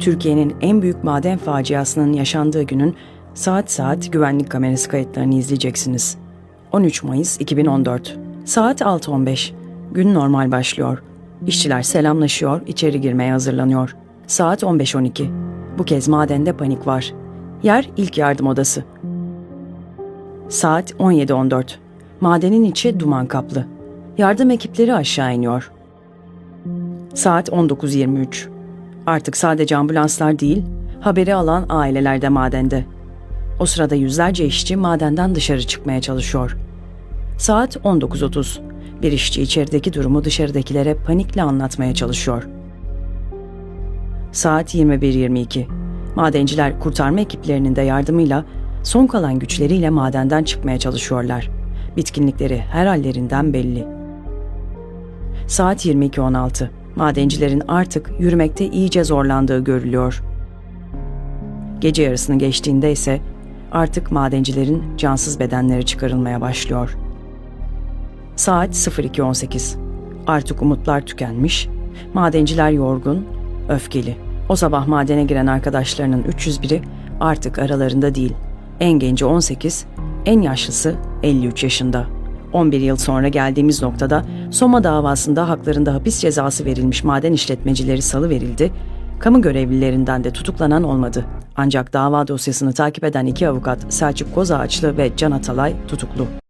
Türkiye'nin en büyük maden faciasının yaşandığı günün saat saat güvenlik kamerası kayıtlarını izleyeceksiniz. 13 Mayıs 2014 Saat 6.15 Gün normal başlıyor. İşçiler selamlaşıyor, içeri girmeye hazırlanıyor. Saat 15.12 Bu kez madende panik var. Yer ilk yardım odası. Saat 17.14 Madenin içi duman kaplı. Yardım ekipleri aşağı iniyor. Saat 19.23 Artık sadece ambulanslar değil, haberi alan aileler de madende. O sırada yüzlerce işçi madenden dışarı çıkmaya çalışıyor. Saat 19.30. Bir işçi içerideki durumu dışarıdakilere panikle anlatmaya çalışıyor. Saat 21.22. Madenciler kurtarma ekiplerinin de yardımıyla son kalan güçleriyle madenden çıkmaya çalışıyorlar. Bitkinlikleri her hallerinden belli. Saat 22.16. Madencilerin artık yürümekte iyice zorlandığı görülüyor. Gece yarısını geçtiğinde ise artık madencilerin cansız bedenleri çıkarılmaya başlıyor. Saat 02.18. Artık umutlar tükenmiş, madenciler yorgun, öfkeli. O sabah madene giren arkadaşlarının 301'i artık aralarında değil. En genci 18, en yaşlısı 53 yaşında. 11 yıl sonra geldiğimiz noktada Soma davasında haklarında hapis cezası verilmiş maden işletmecileri salı verildi. Kamu görevlilerinden de tutuklanan olmadı. Ancak dava dosyasını takip eden iki avukat Selçuk Kozağaçlı ve Can Atalay tutuklu.